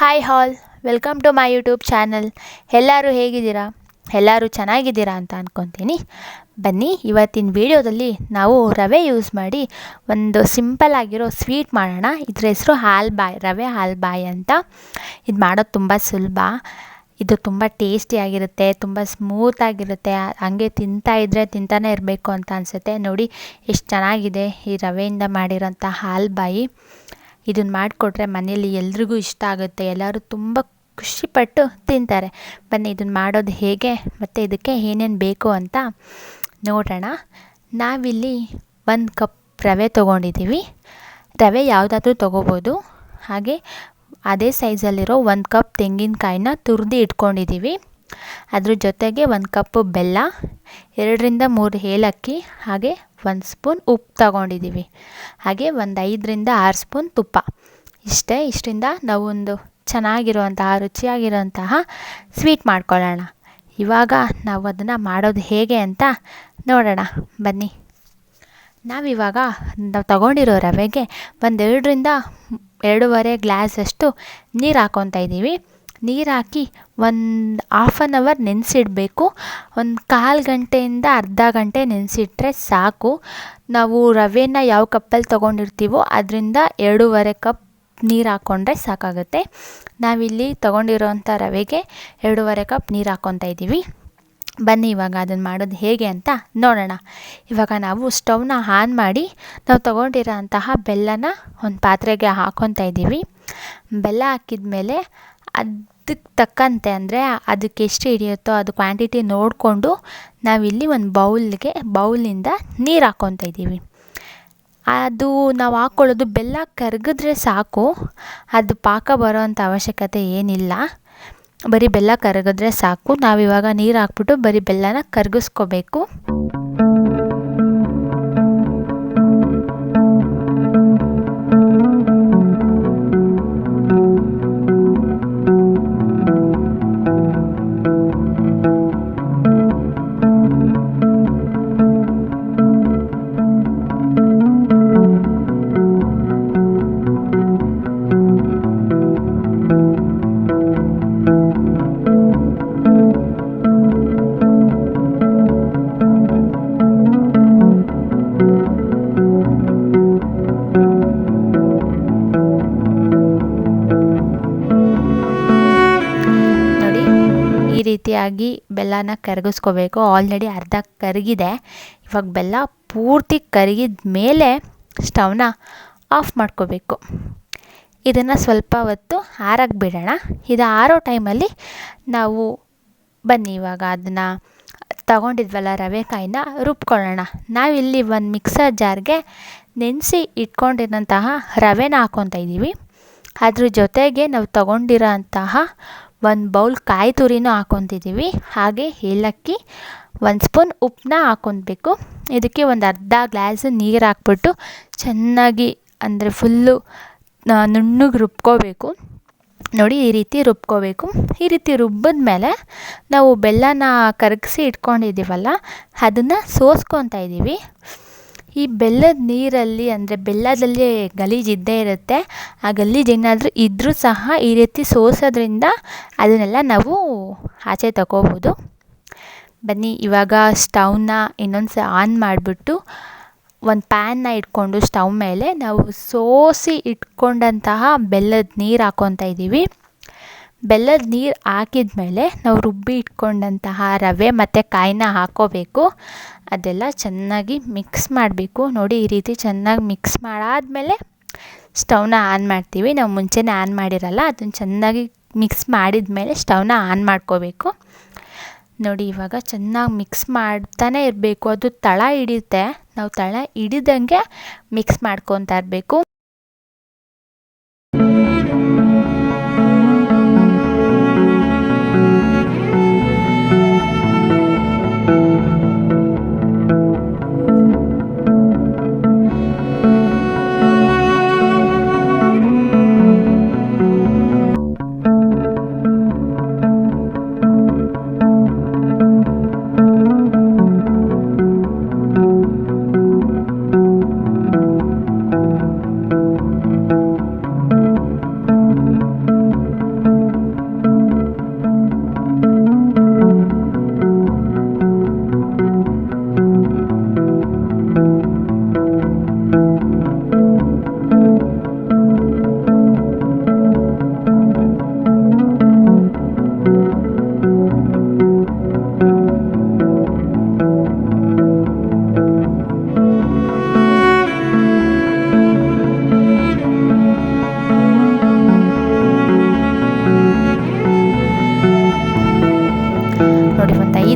Hi all welcome to my YouTube channel ಎಲ್ಲರೂ ಹೇಗಿದ್ದೀರಾ? ಎಲ್ಲರೂ ಚೆನ್ನಾಗಿದ್ದೀರಾ ಅಂತ ಅಂದ್ಕೊತೀನಿ ಬನ್ನಿ, ಇವತ್ತಿನ ವಿಡಿಯೋದಲ್ಲಿ ನಾವು ರವೆ ಯೂಸ್ ಮಾಡಿ ಒಂದು ಸಿಂಪಲ್ ಆಗಿರೋ ಸ್ವೀಟ್ ಮಾಡೋಣ. ಇದ್ರ ಹೆಸರು ಹಾಲ್ಬಾಯ್, ರವೆ ಹಾಲ್ಬಾಯ್ ಅಂತ. ಇದು ಮಾಡೋದು ತುಂಬ ಸುಲಭ. ಇದು ತುಂಬ ಟೇಸ್ಟಿಯಾಗಿರುತ್ತೆ ತುಂಬ ಸ್ಮೂತಾಗಿರುತ್ತೆ ಹಂಗೆ ತಿಂತಾ ಇದ್ದರೆ ತಿಂತಾನೆ ಇರಬೇಕು ಅಂತ ಅನಿಸುತ್ತೆ. ನೋಡಿ, ಎಷ್ಟು ಚೆನ್ನಾಗಿದೆ ಈ ರವೆಯಿಂದ ಮಾಡಿರೋಂಥ ಹಾಲ್ಬಾಯಿ. ಇದನ್ನ ಮಾಡಿಕೊಟ್ರೆ ಮನೆಯಲ್ಲಿ ಎಲ್ರಿಗೂ ಇಷ್ಟ ಆಗುತ್ತೆ. ಎಲ್ಲರೂ ತುಂಬ ಖುಷಿಪಟ್ಟು ತಿಂತಾರೆ. ಬನ್ನಿ ಇದನ್ನು ಮಾಡೋದು ಹೇಗೆ? ಮತ್ತು ಇದಕ್ಕೆ ಏನೇನು ಬೇಕು ಅಂತ ನೋಡೋಣ. ನಾವಿಲ್ಲಿ ಒಂದು ಕಪ್ ರವೆ ತೊಗೊಂಡಿದ್ದೀವಿ ರವೆ ಯಾವುದಾದ್ರೂ ತೊಗೋಬೋದು. ಹಾಗೆ ಅದೇ ಸೈಜಲ್ಲಿರೋ ಒಂದು ಕಪ್ ತೆಂಗಿನಕಾಯಿನ ತುರಿದು ಇಟ್ಕೊಂಡಿದ್ದೀವಿ ಅದ್ರ ಜೊತೆಗೆ ಒಂದು ಕಪ್ಪು ಬೆಲ್ಲ, ಎರಡರಿಂದ ಮೂರು ಏಲಕ್ಕಿ, ಹಾಗೆ ಒಂದು ಸ್ಪೂನ್ ಉಪ್ಪು ತಗೊಂಡಿದ್ದೀವಿ ಹಾಗೆ ಒಂದು ಐದರಿಂದ ಆರು ಸ್ಪೂನ್ ತುಪ್ಪ. ಇಷ್ಟೇ ಇಷ್ಟರಿಂದ ನಾವು ಒಂದು ಚೆನ್ನಾಗಿರುವಂತಹ ರುಚಿಯಾಗಿರುವಂತಹ ಸ್ವೀಟ್ ಮಾಡ್ಕೊಳ್ಳೋಣ. ಇವಾಗ ನಾವು ಅದನ್ನು ಮಾಡೋದು ಹೇಗೆ ಅಂತ ನೋಡೋಣ. ಬನ್ನಿ. ನಾವಿವಾಗ ನಾವು ತಗೊಂಡಿರೋ ರವೆಗೆ ಒಂದೆರಡರಿಂದ ಎರಡೂವರೆ ಗ್ಲಾಸಷ್ಟು ನೀರು ಹಾಕ್ಕೊತಾ ಇದ್ದೀವಿ ನೀರು ಹಾಕಿ ಒಂದು ಹಾಫ್ ಆನ್ ಅವರ್ ನೆನೆಸಿಡಬೇಕು. ಒಂದು ಕಾಲು ಗಂಟೆಯಿಂದ ಅರ್ಧ ಗಂಟೆ ನೆನೆಸಿಟ್ರೆ ಸಾಕು. ನಾವು ರವೆನ ಯಾವ ಕಪ್ಪಲ್ಲಿ ತೊಗೊಂಡಿರ್ತೀವೋ ಅದರಿಂದ ಎರಡೂವರೆ ಕಪ್ ನೀರು ಹಾಕ್ಕೊಂಡ್ರೆ ಸಾಕಾಗುತ್ತೆ. ನಾವಿಲ್ಲಿ ತೊಗೊಂಡಿರೋಂಥ ರವೆಗೆ ಎರಡೂವರೆ ಕಪ್ ನೀರು ಹಾಕ್ಕೊತಾ ಇದ್ದೀವಿ. ಬನ್ನಿ ಇವಾಗ ಅದನ್ನು ಮಾಡೋದು ಹೇಗೆ ಅಂತ ನೋಡೋಣ. ಇವಾಗ ನಾವು ಸ್ಟವ್ನ ಆನ್ ಮಾಡಿ ನಾವು ತೊಗೊಂಡಿರೋ ಅಂತಹ ಬೆಲ್ಲನ ಒಂದು ಪಾತ್ರೆಗೆ ಹಾಕ್ಕೊತಾ ಇದ್ದೀವಿ. ಬೆಲ್ಲ ಹಾಕಿದ ಮೇಲೆ ಅದಕ್ಕೆ ತಕ್ಕಂತೆ ಅಂದರೆ ಅದಕ್ಕೆ ಎಷ್ಟು ಹಿಡಿಯುತ್ತೋ ಅದು ಕ್ವಾಂಟಿಟಿ ನೋಡಿಕೊಂಡು ನಾವಿಲ್ಲಿ ಒಂದು ಬೌಲ್ಗೆ, ಬೌಲಿಂದ ನೀರು ಹಾಕ್ಕೊತಾ ಇದ್ದೀವಿ. ಅದು ನಾವು ಹಾಕ್ಕೊಳ್ಳೋದು ಬೆಲ್ಲ ಕರಗಿದ್ರೆ ಸಾಕು, ಅದು ಪಾಕ ಬರೋವಂಥ ಅವಶ್ಯಕತೆ ಏನಿಲ್ಲ. ಬರೀ ಬೆಲ್ಲ ಕರಗಿದ್ರೆ ಸಾಕು ನಾವಿವಾಗ ನೀರು ಹಾಕ್ಬಿಟ್ಟು ಬರೀ ಬೆಲ್ಲನ ಕರಗಿಸ್ಕೋಬೇಕು. ರೀತಿಯಾಗಿ ಬೆಲ್ಲನ ಕರಗಿಸ್ಕೋಬೇಕು. ಆಲ್ರೆಡಿ ಅರ್ಧ ಕರಗಿದೆ. ಇವಾಗ ಬೆಲ್ಲ ಪೂರ್ತಿ ಕರಗಿದ ಮೇಲೆ ಸ್ಟವ್ನ ಆಫ್ ಮಾಡ್ಕೋಬೇಕು. ಇದನ್ನು ಸ್ವಲ್ಪ ಹೊತ್ತು ಆರಕ್ಕೆ ಬಿಡೋಣ. ಇದು ಆರೋ ಟೈಮಲ್ಲಿ ನಾವು ಬನ್ನಿ. ಇವಾಗ ಅದನ್ನು ತಗೊಂಡಿದ್ವಲ್ಲ ರವೆ ರವೆಕಾಯಿನ ರುಬ್ಕೊಳ್ಳೋಣ. ನಾವಿಲ್ಲಿ ಒಂದು ಮಿಕ್ಸರ್ ಜಾರ್ಗೆ ನೆನೆಸಿ ಇಟ್ಕೊಂಡಿರೋಂತಹ ರವೆನ ಹಾಕ್ಕೊತಾ ಇದ್ದೀವಿ ಅದ್ರ ಜೊತೆಗೆ ನಾವು ತಗೊಂಡಿರೋ ಅಂತಹ ಒಂದು ಬೌಲ್ ಕಾಯಿ ತುರಿನೂ ಹಾಕೊತಿದ್ದೀವಿ ಹಾಗೆ ಏಲಕ್ಕಿ, ಒಂದು ಸ್ಪೂನ್ ಉಪ್ಪನ್ನ ಹಾಕೊಳ್ಬೇಕು ಇದಕ್ಕೆ ಒಂದು ಅರ್ಧ ಗ್ಲಾಸ್ ನೀರು ಹಾಕ್ಬಿಟ್ಟು ಚೆನ್ನಾಗಿ ಅಂದರೆ ಫುಲ್ಲು ನುಣ್ಣಗೆ ರುಬ್ಕೋಬೇಕು. ನೋಡಿ ಈ ರೀತಿ ರುಬ್ಕೋಬೇಕು. ಈ ರೀತಿ ರುಬ್ಬಿದ ಮೇಲೆ ನಾವು ಬೆಲ್ಲನ ಕರಗಿಸಿ ಇಟ್ಕೊಂಡಿದ್ದೀವಲ್ಲ, ಅದನ್ನು ಸೋಸ್ಕೊತಾ ಇದ್ದೀವಿ ಈ ಬೆಲ್ಲದ ನೀರಲ್ಲಿ ಅಂದರೆ ಬೆಲ್ಲದಲ್ಲಿ ಗಲೀಜು ಇದ್ದೇ ಇರುತ್ತೆ. ಆ ಗಲೀಜು ಏನಾದರೂ ಇದ್ದರೂ ಸಹ ಈ ರೀತಿ ಸೋಸೋದ್ರಿಂದ ಅದನ್ನೆಲ್ಲ ನಾವು ಆಚೆ ತಗೋಬೋದು. ಬನ್ನಿ, ಇವಾಗ ಸ್ಟವ್ನ ಇನ್ನೊಂದು ಸ ಆನ್ ಮಾಡಿಬಿಟ್ಟು ಒಂದು ಪ್ಯಾನ್ನ ಇಟ್ಕೊಂಡು ಸ್ಟವ್ ಮೇಲೆ ನಾವು ಸೋಸಿ ಇಟ್ಕೊಂಡಂತಹ ಬೆಲ್ಲದ ನೀರು ಹಾಕ್ಕೊತಾ ಇದ್ದೀವಿ. ಬೆಲ್ಲದ ನೀರು ಹಾಕಿದ ಮೇಲೆ ನಾವು ರುಬ್ಬಿ ಇಟ್ಕೊಂಡಂತಹ ರವೆ ಮತ್ತು ಕಾಯಿನ ಹಾಕ್ಕೋಬೇಕು ಅದೆಲ್ಲ ಚೆನ್ನಾಗಿ ಮಿಕ್ಸ್ ಮಾಡಬೇಕು. ನೋಡಿ ಈ ರೀತಿ ಚೆನ್ನಾಗಿ ಮಿಕ್ಸ್ ಮಾಡಾದಮೇಲೆ ಸ್ಟವ್ನ ಆನ್ ಮಾಡ್ತೀವಿ. ನಾವು ಮುಂಚೆನೇ ಆನ್ ಮಾಡಿರಲ್ಲ ಅದನ್ನು ಚೆನ್ನಾಗಿ ಮಿಕ್ಸ್ ಮಾಡಿದ ಮೇಲೆ ಸ್ಟವ್ನ ಆನ್ ಮಾಡ್ಕೋಬೇಕು. ನೋಡಿ ಇವಾಗ ಚೆನ್ನಾಗಿ ಮಿಕ್ಸ್ ಮಾಡ್ತಾನೆ ಇರಬೇಕು. ಅದು ತಳ ಹಿಡಿಯುತ್ತೆ. ನಾವು ತಳ ಹಿಡಿದಂಗೆ ಮಿಕ್ಸ್ ಮಾಡ್ಕೊತಾ ಇರಬೇಕು.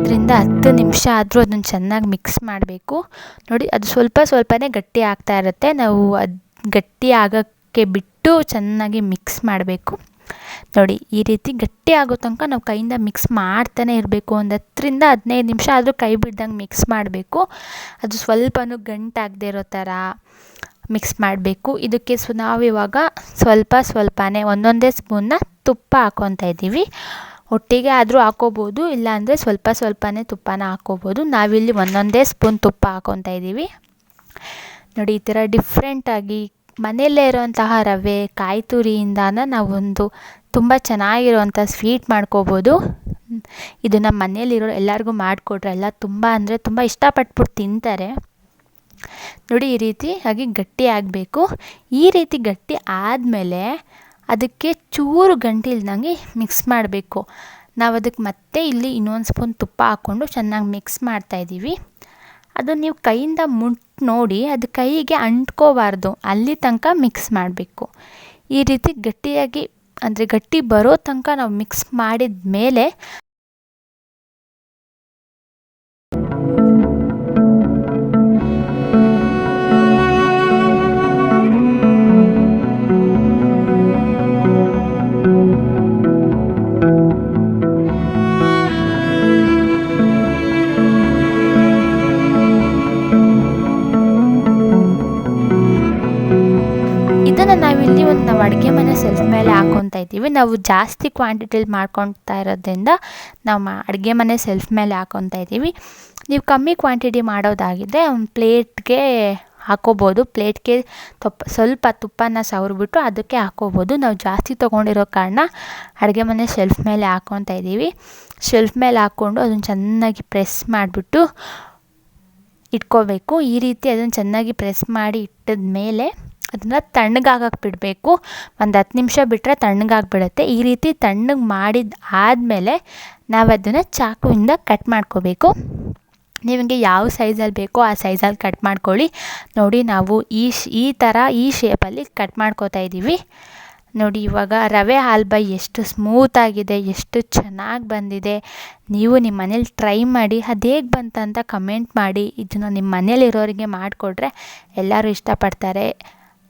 ಐದರಿಂದ ಹತ್ತು ನಿಮಿಷ ಆದರೂ ಅದನ್ನು ಚೆನ್ನಾಗಿ ಮಿಕ್ಸ್ ಮಾಡಬೇಕು. ನೋಡಿ, ಅದು ಸ್ವಲ್ಪ ಸ್ವಲ್ಪನೇ ಗಟ್ಟಿ ಆಗ್ತಾ ಇರುತ್ತೆ. ನಾವು ಅದು ಗಟ್ಟಿ ಆಗೋಕ್ಕೆ ಬಿಟ್ಟು ಚೆನ್ನಾಗಿ ಮಿಕ್ಸ್ ಮಾಡಬೇಕು. ನೋಡಿ, ಈ ರೀತಿ ಗಟ್ಟಿ ಆಗೋ ತನಕ ನಾವು ಕೈಯಿಂದ ಮಿಕ್ಸ್ ಮಾಡ್ತಾನೆ ಇರಬೇಕು. ಒಂದು ಹತ್ತರಿಂದ ಹದಿನೈದು ನಿಮಿಷ ಆದರೂ ಕೈ ಬಿಡ್ದಂಗೆ ಮಿಕ್ಸ್ ಮಾಡಬೇಕು. ಅದು ಸ್ವಲ್ಪನೂ ಗಂಟಾಗದೇ ಇರೋ ಥರ ಮಿಕ್ಸ್ ಮಾಡಬೇಕು. ಇದಕ್ಕೆ ಸು ನಾವು ಇವಾಗ ಸ್ವಲ್ಪ ಸ್ವಲ್ಪನೇ ಒಂದೊಂದೇ ಸ್ಪೂನ್ನ ತುಪ್ಪ ಹಾಕ್ಕೊತಾ ಇದ್ದೀವಿ. ಒಟ್ಟಿಗೆ ಆದರೂ ಹಾಕ್ಕೋಬೋದು ಇಲ್ಲಾಂದರೆ ಸ್ವಲ್ಪ ಸ್ವಲ್ಪನೇ ತುಪ್ಪನ ಹಾಕ್ಕೋಬೋದು ನಾವಿಲ್ಲಿ ಒಂದೊಂದೇ ಸ್ಪೂನ್ ತುಪ್ಪ ಹಾಕ್ಕೊತಾ ಇದ್ದೀವಿ. ನೋಡಿ, ಈ ಥರ ಡಿಫ್ರೆಂಟಾಗಿ ಮನೆಯಲ್ಲೇ ಇರೋವಂತಹ ರವೆ, ಕಾಯಿ ತುರಿಯಿಂದಾನ ನಾವೊಂದು ತುಂಬ ಚೆನ್ನಾಗಿರುವಂಥ ಸ್ವೀಟ್ ಮಾಡ್ಕೋಬೋದು. ಇದು ನಮ್ಮ ಮನೆಯಲ್ಲಿರೋ ಎಲ್ಲರಿಗೂ ಮಾಡಿಕೊಟ್ರೆ ಎಲ್ಲ ತುಂಬ ಅಂದರೆ ತುಂಬ ಇಷ್ಟಪಟ್ಬಿಟ್ಟು ತಿಂತಾರೆ. ನೋಡಿ, ಈ ರೀತಿ ಹಾಗೆ ಗಟ್ಟಿ ಆಗಬೇಕು. ಈ ರೀತಿ ಗಟ್ಟಿ ಆದಮೇಲೆ ಅದಕ್ಕೆ ಚೂರು ಗಂಟಿಲ್ದಂಗೆ ಮಿಕ್ಸ್ ಮಾಡಬೇಕು. ನಾವು ಅದಕ್ಕೆ ಮತ್ತೆ ಇಲ್ಲಿ ಇನ್ನೊಂದು ಸ್ಪೂನ್ ತುಪ್ಪ ಹಾಕ್ಕೊಂಡು ಚೆನ್ನಾಗಿ ಮಿಕ್ಸ್ ಮಾಡ್ತಾಯಿದ್ದೀವಿ ಅದು ನೀವು ಕೈಯಿಂದ ಮುಟ್ಟು ನೋಡಿ ಅದು ಕೈಗೆ ಅಂಟ್ಕೋಬಾರ್ದು, ಅಲ್ಲಿ ತನಕ ಮಿಕ್ಸ್ ಮಾಡಬೇಕು. ಈ ರೀತಿ ಗಟ್ಟಿಯಾಗಿ, ಅಂದರೆ ಗಟ್ಟಿ ಬರೋ ತನಕ ನಾವು ಮಿಕ್ಸ್ ಮಾಡಿದ ಮೇಲೆ ಸೆಲ್ಫ್ ಮೇಲೆ ಹಾಕೊತಾ ಇದ್ದೀವಿ. ನಾವು ಜಾಸ್ತಿ ಕ್ವಾಂಟಿಟಿಲಿ ಮಾಡ್ಕೊತಾ ಇರೋದ್ರಿಂದ ನಾವು ಅಡುಗೆ ಮನೆ ಸೆಲ್ಫ್ ಮೇಲೆ ಹಾಕ್ಕೊತಾ ಇದ್ದೀವಿ. ನೀವು ಕಮ್ಮಿ ಕ್ವಾಂಟಿಟಿ ಮಾಡೋದಾಗಿದೆ ಒಂದು ಪ್ಲೇಟ್ಗೆ ಹಾಕೋಬೋದು. ಪ್ಲೇಟ್ಗೆ ತುಪ್ಪ, ಸ್ವಲ್ಪ ತುಪ್ಪನ ಸವರ್ಬಿಟ್ಟು ಅದಕ್ಕೆ ಹಾಕೋಬೋದು. ನಾವು ಜಾಸ್ತಿ ತೊಗೊಂಡಿರೋ ಕಾರಣ ಅಡುಗೆ ಮನೆ ಶೆಲ್ಫ್ ಮೇಲೆ ಹಾಕ್ಕೊತಾ ಇದ್ದೀವಿ. ಶೆಲ್ಫ್ ಮೇಲೆ ಹಾಕ್ಕೊಂಡು ಅದನ್ನು ಚೆನ್ನಾಗಿ ಪ್ರೆಸ್ ಮಾಡಿಬಿಟ್ಟು ಇಟ್ಕೋಬೇಕು. ಈ ರೀತಿ ಅದನ್ನು ಚೆನ್ನಾಗಿ ಪ್ರೆಸ್ ಮಾಡಿ ಇಟ್ಟಿದ ಮೇಲೆ ಅದನ್ನು ತಣ್ಣಗಾಗಕ್ಕೆ ಬಿಡಬೇಕು. ಒಂದು ಹತ್ತು ನಿಮಿಷ ಬಿಟ್ಟರೆ ತಣ್ಣಗಾಗ್ಬಿಡುತ್ತೆ. ಈ ರೀತಿ ತಣ್ಣಗೆ ಮಾಡಿದ ಆದಮೇಲೆ ನಾವು ಅದನ್ನು ಚಾಕುವಿಂದ ಕಟ್ ಮಾಡ್ಕೋಬೇಕು. ನಿಮಗೆ ಯಾವ ಸೈಜಲ್ಲಿ ಬೇಕೋ ಆ ಸೈಜಲ್ಲಿ ಕಟ್ ಮಾಡ್ಕೊಳ್ಳಿ. ನೋಡಿ ನಾವು ಈ ಈ ಥರ ಈ ಶೇಪಲ್ಲಿ ಕಟ್ ಮಾಡ್ಕೋತಾ ಇದ್ದೀವಿ ನೋಡಿ ಇವಾಗ ರವೆ ಹಾಲ್ಬೈ ಎಷ್ಟು ಸ್ಮೂತಾಗಿದೆ ಎಷ್ಟು ಚೆನ್ನಾಗಿ ಬಂದಿದೆ. ನೀವು ನಿಮ್ಮ ಮನೇಲಿ ಟ್ರೈ ಮಾಡಿ, ಅದು ಹೇಗೆ ಬಂತಂತ ಕಮೆಂಟ್ ಮಾಡಿ. ಇದನ್ನು ನಿಮ್ಮ ಮನೇಲಿರೋರಿಗೆ ಮಾಡಿಕೊಟ್ರೆ ಎಲ್ಲರೂ ಇಷ್ಟಪಡ್ತಾರೆ.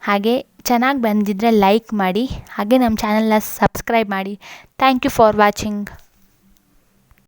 ಹಾಗೆ ಚೆನ್ನಾಗಿ ಬಂದಿದ್ದರೆ ಲೈಕ್ ಮಾಡಿ ಹಾಗೆ ನಮ್ಮ ಚಾನಲ್ನ ಸಬ್ಸ್ಕ್ರೈಬ್ ಮಾಡಿ. Thank you for watching